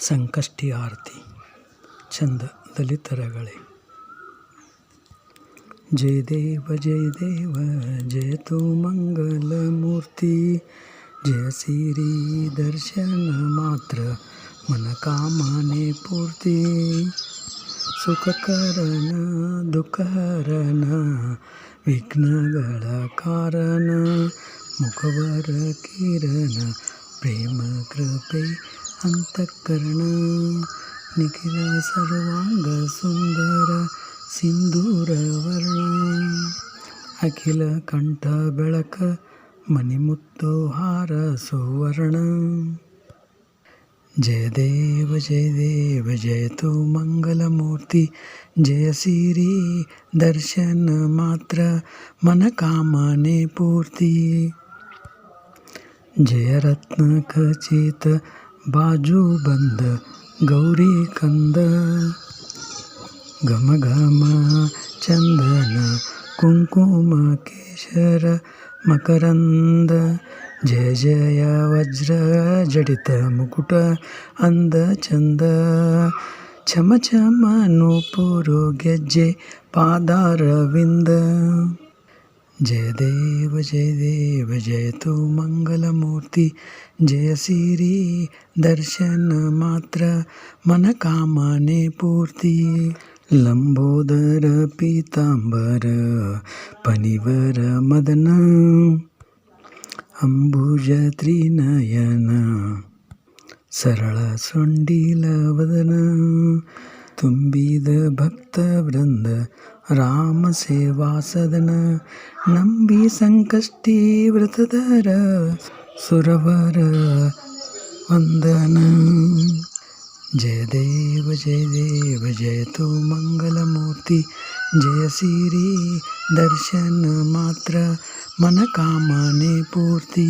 ಸಂಕಷ್ಟಿ ಆರತಿ, ಚಂದ ದಲಿತರಗಳೇ. ಜಯ ದೇವ ಜಯ ದೇವ, ಜಯ ತೋ ಮಂಗಲ ಮೂರ್ತಿ. ಜಯ ಸಿರಿ ದರ್ಶನ ಮಾತ್ರ ಮನಕಾಮನೆ ಪೂರ್ತಿ. ಸುಖಕರನ ದುಃಖರನ ವಿಘ್ನಗಳ ಕಾರಣ ಮುಖವರ ಕಿರಣ, ಪ್ರೇಮ ಕೃಪೆ ಅಂತಃಕರಣ, ನಿಖಿಲ ಸರ್ವಾಂಗ ಸುಂದರ ಸಿಂಧೂರ ವರ್ಣ. ಅಖಿಲ ಕಂಠ ಬೆಳಕ, ಮಣಿಮುತ್ತು ಹಾರ ಸುವರ್ಣ. ಜಯ ದೇವ ಜಯ ದೇವ, ಜಯ ತೋ ಮಂಗಲಮೂರ್ತಿ, ಜಯ ಸಿರಿ ದರ್ಶನ ಮಾತ್ರ ಮನಕಾಮನೆ ಪೂರ್ತಿ. ಜಯ ರತ್ನ ಖಚಿತ ಬಾಜು ಬಂದ ಗೌರಿ ಕಂದ ಘಮ ಘಮ ಚಂದನ ಕುಂಕುಮ ಕೇಶರ ಮಕರಂದ ಜಯ ಜಯ ವಜ್ರ ಜಡಿತ ಮುಕುಟ ಅಂದ ಚಂದ ಚಮ ಚಮ ನೂಪುರು ಗೆಜ್ಜೆ ಪಾದಾರವಿಂದ जय देव जय देव जय तु मङ्गलमूर्ति जय सिरि दर्शन मात्र मनकामने पूर्ति लम्बोदर पीताम्बर पनिवर मदन अम्बुजत्रिनयन सरलसुण्डिलवदन तुम बीद भक्त वृंद राम सेवा सदन नंबी संकष्टी व्रतधर सुरवर वंदन जय देव जय देव जय तु मूर्ति जय श्री दर्शन मात्र मन कामने पूर्ति